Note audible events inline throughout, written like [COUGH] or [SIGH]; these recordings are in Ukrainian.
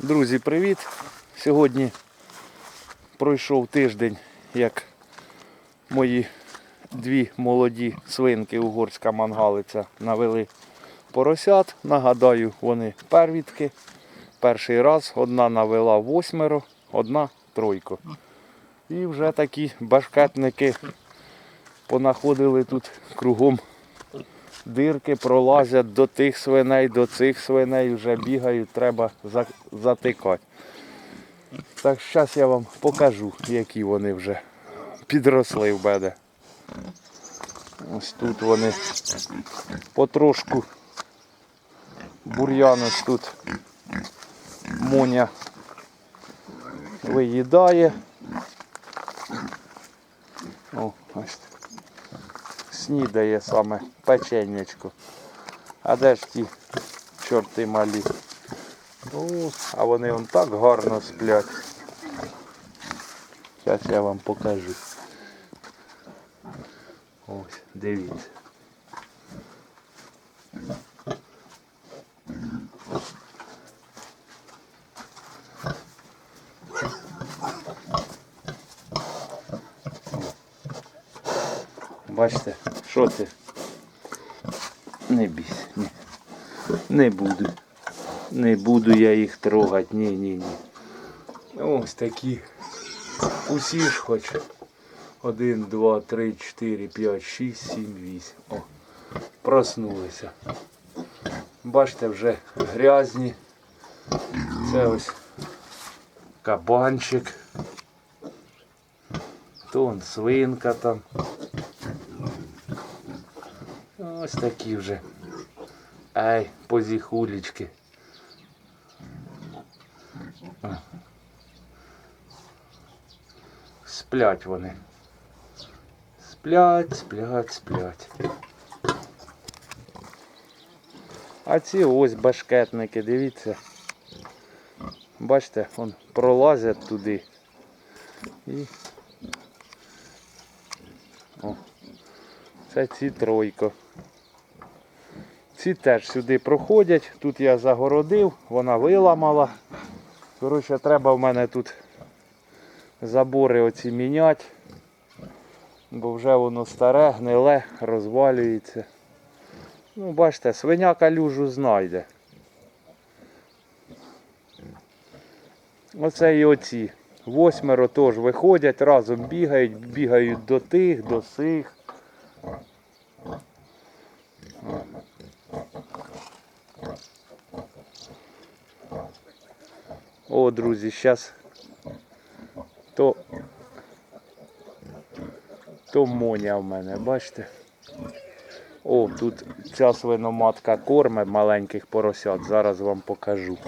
Друзі, привіт! Сьогодні пройшов тиждень, як мої дві молоді свинки угорська мангалиця навели поросят. Нагадаю, вони первітки. Перший раз одна навела восьмеро, одна тройко. І вже такі башкетники понаходили тут кругом дирки, пролазять до тих свиней, до цих свиней, вже бігають, треба затикати. Так зараз я вам покажу, які вони вже підросли в мене. Ось тут вони потрошку бур'янець тут Моня виїдає. О, ось снідає саме печенечко. А де ж ті чорти малі? О, а вони вон так гарно сплять. Зараз я вам покажу. Ось, дивіться. Бачите, що ти? Не бійся, ні. Не буду. Не буду я їх трогати, ні, ні, ні. Ось такі. Усі ж хоч. Один, два, три, чотири, п'ять, шість, сім, вісім. О, проснулися. Бачите, вже грязні. Це ось кабанчик. То он свинка там. Ось такі вже. Ай, позіхулечки. Сплять вони. Сплять, сплять, сплять. А ці ось башкетники, дивіться. Бачите, вон пролазять туди. І О, Це ці тройко. Ці теж сюди проходять. Тут я загородив, вона виламала. Коротше, треба в мене тут забори оці міняти. Бо вже воно старе, гниле, розвалюється. Ну, бачите, свиня калюжу знайде. Оце і оці. Восьмеро теж виходять, разом бігають, бігають до тих, до сих. О, друзі, зараз то, то моня в мене, бачите? О, тут ця свиноматка корме маленьких поросят. Зараз вам покажу.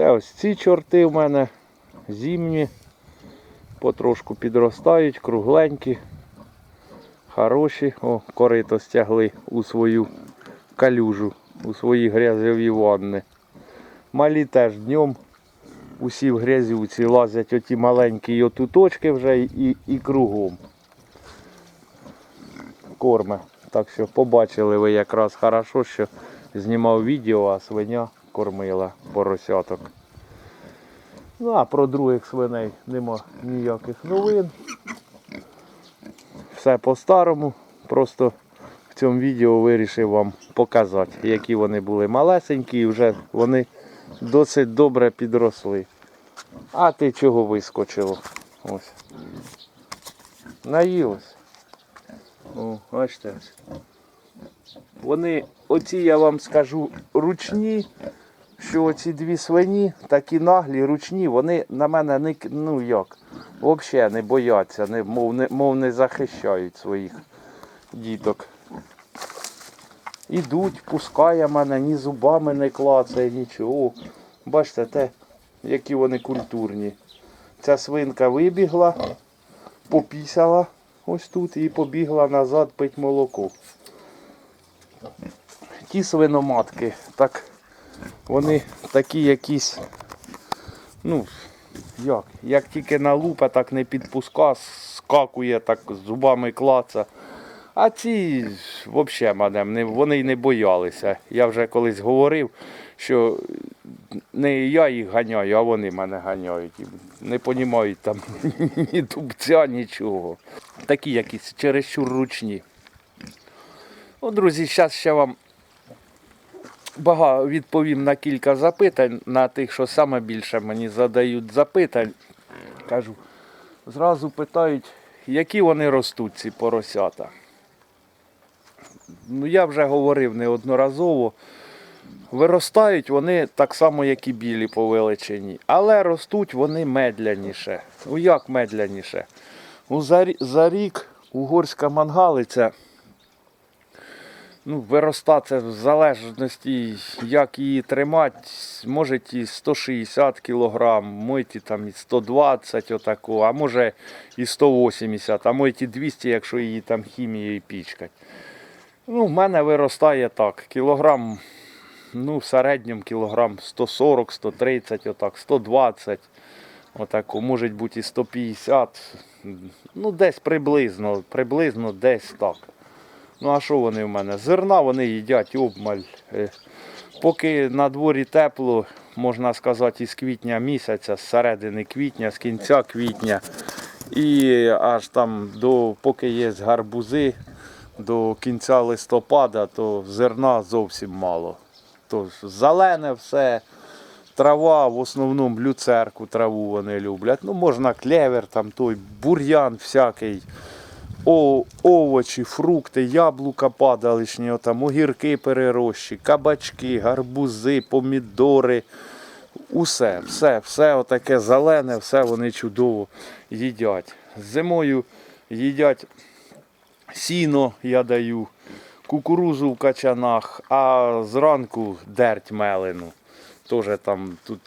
Це ось ці чорти в мене зимні, потрошку підростають, кругленькі, хороші. О, корито стягли у свою калюжу, у свої грязьові ванни. Малі теж днем усі в грязюці лазять оті маленькі і отуточки вже і, і кругом. Корме. Так що побачили ви якраз хорошо, що знімав відео, а свиня кормила поросяток. Ну а про других свиней нема ніяких новин. Все по-старому. Просто в цьому відео вирішив вам показати, які вони були малесенькі і вже вони досить добре підросли. А ти чого вискочило? Ось. Наїлось. Бачите. Вони, оці я вам скажу, ручні, що оці дві свині, такі наглі, ручні, вони на мене не, ну як, взагалі не бояться, не, мов, не, мов не захищають своїх діток. Ідуть, пускає мене, ні зубами не клацає, нічого. Бачите, те, які вони культурні. Ця свинка вибігла, попісяла ось тут і побігла назад пить молоко. Ті свиноматки, так вони такі якісь, ну, як, як тільки налупа, так не підпуска, скакує, так зубами клаца. А ці взагалі мене, не- вони й не боялися. Я вже колись говорив, що не я їх ганяю, а вони мене ганяють. Не розуміють там [LAUGHS] ні дубця, нічого. Такі якісь чересчур ручні. Ну, друзі, зараз ще вам багато відповім на кілька запитань, на тих, що саме більше мені задають запитань. Кажу, зразу питають, які вони ростуть, ці поросята. Ну, я вже говорив неодноразово. Виростають вони так само, як і білі по величині, але ростуть вони медляніше. Ну як медляніше? Ну, за, за рік угорська мангалиця ну, вироста це в залежності, як її тримати, може і 160 кг, може там і 120 отако, а може і 180, а може і 200, якщо її там хімією пічкать. Ну, в мене виростає так, кілограм, ну, в середньому кілограм 140, 130, отак, 120, отако, може бути і 150, ну, десь приблизно, приблизно десь так. Ну, а що вони в мене? Зерна вони їдять обмаль. Е, Поки на дворі тепло, можна сказати, із квітня місяця, з середини квітня, з кінця квітня. І аж там до поки є гарбузи, до кінця листопада, то зерна зовсім мало. Тож зелене все, трава, в основному люцерку траву вони люблять. Ну, можна клевер, там той бур'ян всякий. Овочі, фрукти, яблука падалишні, там, огірки перерощі, кабачки, гарбузи, помідори. Усе, все, все отаке зелене, все вони чудово їдять. Зимою їдять сіно, я даю, кукурузу в качанах, а зранку дерть мелену. Тоже там тут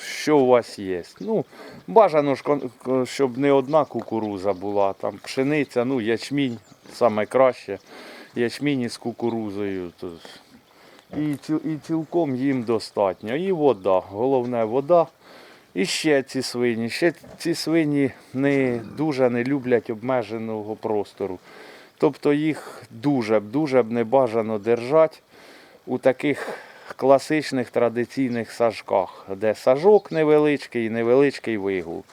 що у вас є. Ну, бажано ж, щоб не одна кукуруза була, там пшениця, ну, ячмінь саме краще. Ячмінь із кукурузою. То... І, і цілком їм достатньо. І вода. Головне вода. І ще ці свині. Ще ці свині не дуже не люблять обмеженого простору. Тобто їх дуже дуже б не бажано держати у таких класичних традиційних сажках, де сажок невеличкий і невеличкий вигул.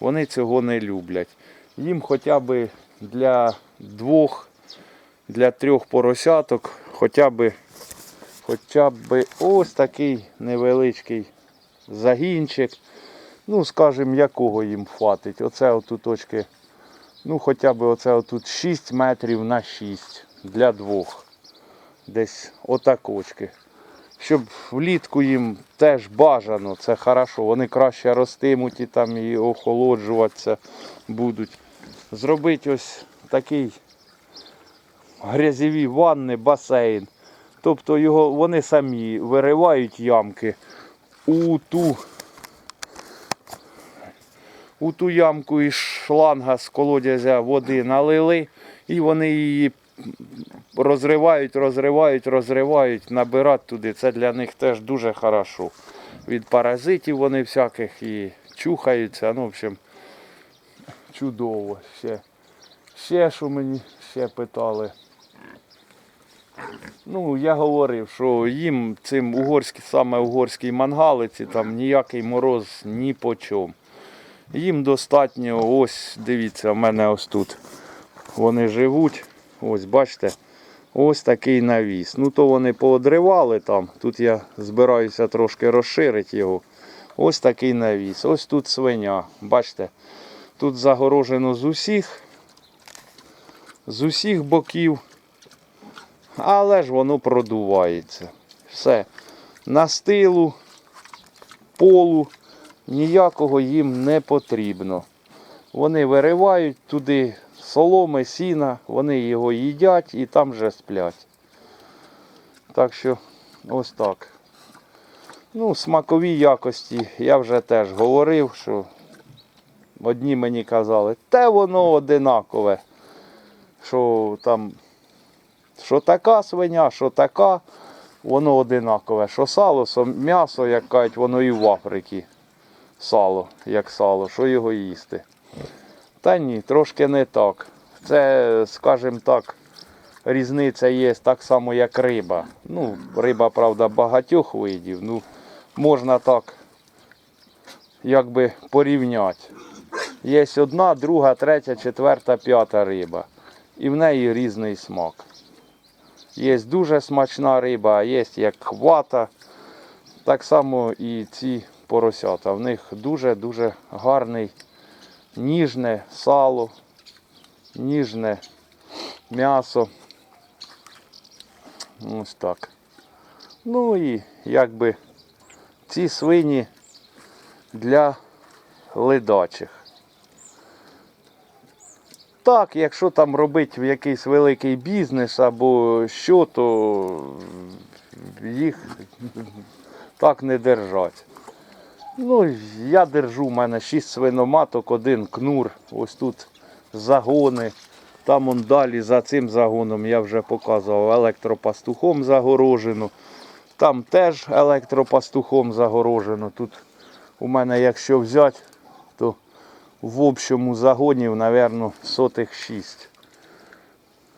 Вони цього не люблять. Їм хоча б для двох, для трьох поросяток, хоча б, хоча б ось такий невеличкий загінчик. Ну, скажімо, якого їм хватить. Оце точки, ну хоча б оце отут 6 метрів на 6 для двох. Десь отакочки. Щоб влітку їм теж бажано, це хорошо. Вони краще ростимуть і там і охолоджуватися будуть. Зробити ось такий грязєві ванни, басейн. Тобто його вони самі виривають ямки, у ту, у ту ямку із шланга з колодязя води налили, і вони її розривають, розривають, розривають, набирають туди. Це для них теж дуже хорошо. Від паразитів вони всяких і чухаються. Ну, в общем, чудово. Ще, ще що мені ще питали. Ну, я говорив, що їм цим угорські, саме угорській мангалиці, там ніякий мороз ні по чому. Їм достатньо, ось дивіться, в мене ось тут. Вони живуть. Ось бачите, ось такий навіс. Ну то вони поодривали там. Тут я збираюся трошки розширити його. Ось такий навіс. Ось тут свиня. Бачите, тут загорожено з усіх, з усіх боків. Але ж воно продувається. Все. Настилу, полу ніякого їм не потрібно. Вони виривають туди соломи, сіна, вони його їдять і там же сплять. Так що ось так. Ну, смакові якості я вже теж говорив, що одні мені казали, те воно одинакове. Що там, що така свиня, що така, воно одинакове. Що сало, що м'ясо, як кажуть, воно і в Африці. Сало, як сало, що його їсти. Та ні, трошки не так. Це, скажімо так, різниця є так само, як риба. Ну, риба, правда, багатьох видів. Ну, можна так якби порівняти. Є одна, друга, третя, четверта, п'ята риба. І в неї різний смак. Є дуже смачна риба, а є як вата. Так само і ці поросята. В них дуже-дуже гарний ніжне сало, ніжне м'ясо. Ось так. Ну і якби ці свині для ледачих. Так, якщо там робити якийсь великий бізнес або що, то їх так не держать. Ну, я держу, в мене 6 свиноматок, один кнур. Ось тут загони. Там он далі за цим загоном я вже показував електропастухом загорожено. Там теж електропастухом загорожено. Тут у мене, якщо взяти, то в общому загонів, мабуть, сотих 6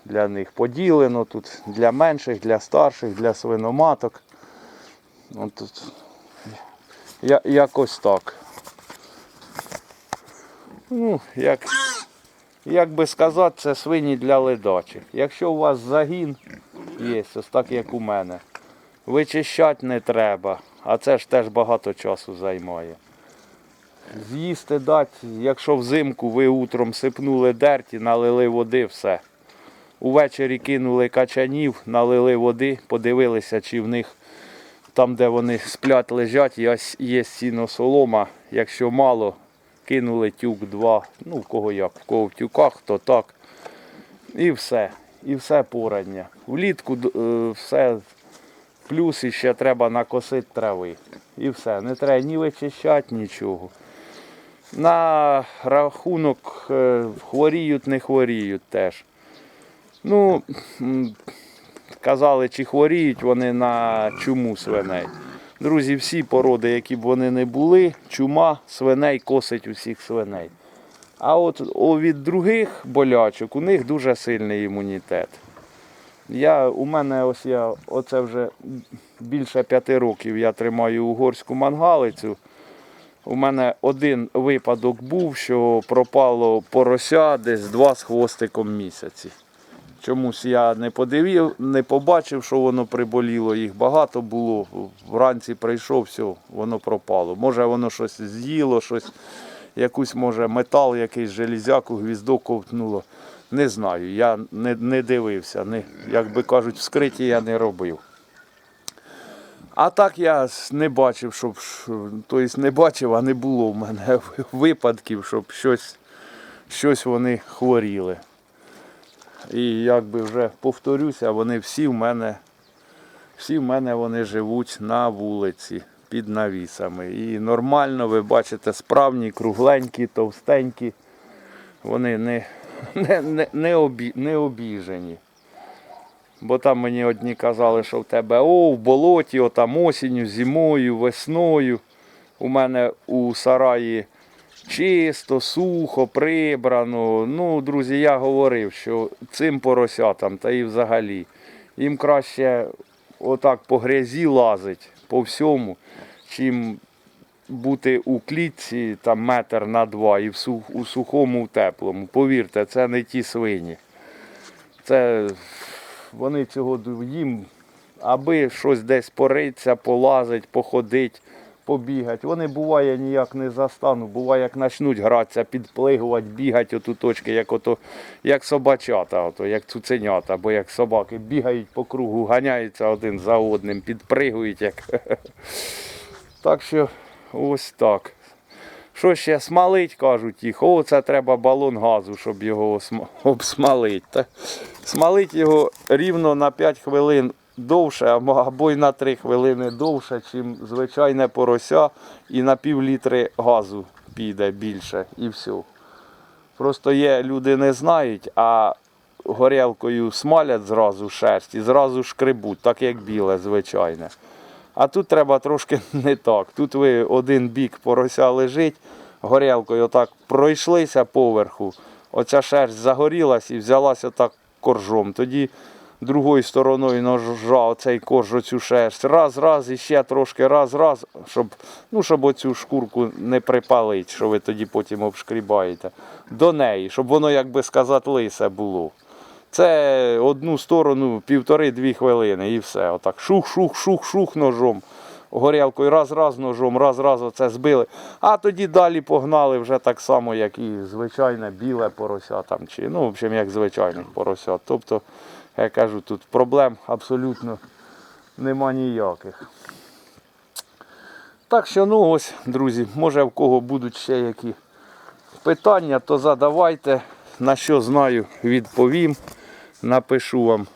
для них поділено. Тут для менших, для старших, для свиноматок. От тут я, якось так. Ну, як, як би сказати, це свині для ледачих. Якщо у вас загін є, ось так як у мене, вичищати не треба, а це ж теж багато часу займає. З'їсти дати, якщо взимку ви утром сипнули дерті, налили води, все. Увечері кинули качанів, налили води, подивилися, чи в них там, де вони сплять, лежать, є, є сіно солома. Якщо мало, кинули тюк два. Ну, в кого як, в кого в тюках, то так. І все. І все порання. Влітку е, все. Плюс іще треба накосити трави. І все. Не треба ні вичищати, нічого. На рахунок е, хворіють, не хворіють теж. Ну, казали, чи хворіють вони на чуму свиней. Друзі, всі породи, які б вони не були, чума свиней косить усіх свиней. А от від других болячок у них дуже сильний імунітет. Я, у мене ось я оце вже більше п'яти років я тримаю угорську мангалицю. У мене один випадок був, що пропало порося десь два з хвостиком місяці. Чомусь я не подивив, не побачив, що воно приболіло. Їх багато було. Вранці прийшов, все, воно пропало. Може воно щось з'їло, щось, якусь, може, метал, якийсь железяку, гвіздок ковтнуло. Не знаю. Я не, не дивився. Не, як би кажуть, вскриття я не робив. А так я не бачив, щоб тобто не бачив, а не було в мене [LAUGHS] випадків, щоб щось, щось вони хворіли. І як би вже повторюся, вони всі в мене, всі в мене вони живуть на вулиці. під навісами. І нормально, ви бачите, справні, кругленькі, товстенькі. Вони не, не, не, не, обі, не обіжені. Бо там мені одні казали, що в тебе о, в болоті, о, там осінню, зимою, весною. У мене у сараї чисто, сухо, прибрано. Ну, друзі, я говорив, що цим поросятам та і взагалі їм краще отак по грязі лазить по всьому, чим бути у клітці там метр на два і в сух, у сухому, в теплому. Повірте, це не ті свині. Це вони цього їм, аби щось десь пориться, полазить, походить, побігати. Вони буває ніяк не застану, буває, як почнуть гратися, підплигувати, бігати оту точки, як ото, як собачата, ото, як цуценята, або як собаки бігають по кругу, ганяються один за одним, підпригують. Як... [LAUGHS] Так що ось так. Що ще смалить, кажуть їх, о, це треба балон газу, щоб його. [LAUGHS] Та смалить його рівно на 5 хвилин довше, або й на 3 хвилини довше, чим звичайне порося, і на пів літри газу піде більше і все. Просто є, люди не знають, а горілкою смалять зразу шерсть і зразу шкребуть, так як біле, звичайне. А тут треба трошки [LAUGHS] не так. Тут ви один бік порося лежить, горілкою отак пройшлися поверху, оця шерсть загорілась і взялася так коржом. Тоді другою стороною ножа оцей корж, оцю шерсть. Раз, раз, і ще трошки, раз, раз, щоб, ну, щоб оцю шкурку не припалити, що ви тоді потім обшкрібаєте. До неї, щоб воно, як би сказати, лисе було. Це одну сторону півтори-дві хвилини і все. Отак шух, шух, шух, шух ножом. Горілкою раз-раз ножом, раз-раз оце збили. А тоді далі погнали вже так само, як і звичайне біле порося там, чи ну, в общем, як звичайних поросят. Тобто, я кажу, тут проблем абсолютно нема ніяких. Так що, ну ось, друзі, може в кого будуть ще які питання, то задавайте. На що знаю, відповім, напишу вам.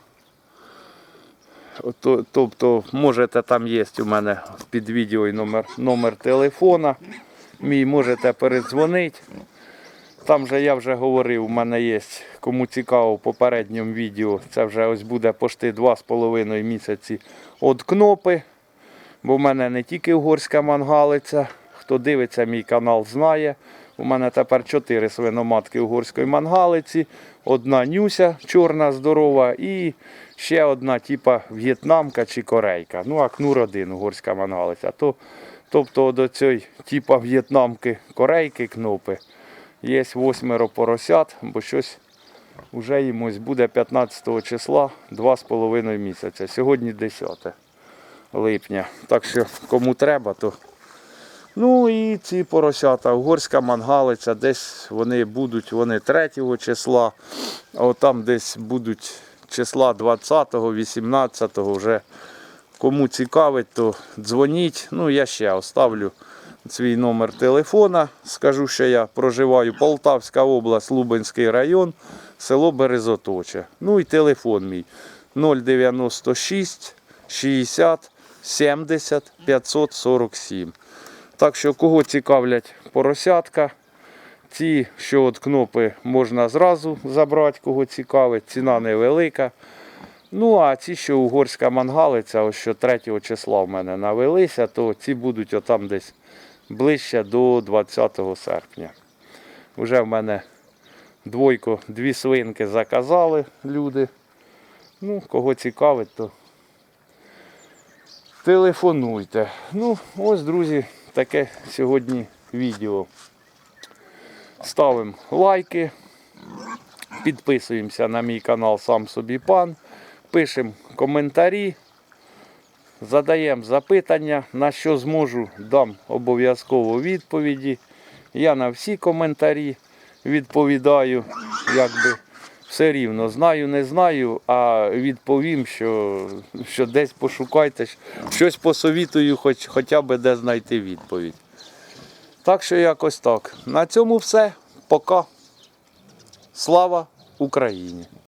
Тобто, можете там є у мене під відео номер, номер телефона. Мій можете передзвонити. Там же я вже говорив, у мене є, кому цікаво, в попередньому відео. Це вже ось буде пошти 2,5 місяці від кнопи. Бо в мене не тільки угорська мангалиця. Хто дивиться мій канал, знає. У мене тепер 4 свиноматки угорської мангалиці, одна нюся чорна, здорова, і ще одна, типа в'єтнамка чи корейка. Ну, а кнур один угорська мангалиця. То, тобто до цієї типа в'єтнамки корейки кнопи є восьмеро поросят, бо щось вже їм буде 15 числа 2,5 місяця. Сьогодні 10 липня. Так що кому треба, то. Ну і ці поросята, угорська мангалиця, десь вони будуть, вони 3 числа, а от там десь будуть числа 20-го, 18-го вже. Кому цікавить, то дзвоніть. Ну, я ще оставлю свій номер телефона. Скажу, що я проживаю Полтавська область, Лубенський район, село Березоточе. Ну і телефон мій 096 60 70 547. Так що, кого цікавлять поросятка, ці, що от кнопи можна зразу забрати, кого цікавить, ціна невелика. Ну, а ці, що угорська мангалиця, ось що 3 числа в мене навелися, то ці будуть отам десь ближче до 20 серпня. Вже в мене двойко, дві свинки заказали люди. Ну, кого цікавить, то телефонуйте. Ну, ось, друзі, таке сьогодні відео. Ставимо лайки, підписуємося на мій канал Сам собі пан, пишемо коментарі, задаємо запитання, на що зможу, дам обов'язково відповіді. Я на всі коментарі відповідаю, якби все рівно. Знаю, не знаю, а відповім, що, що десь пошукайте, щось посовітую, хоч, хоча б де знайти відповідь. Так що якось так. На цьому все. Пока. Слава Україні!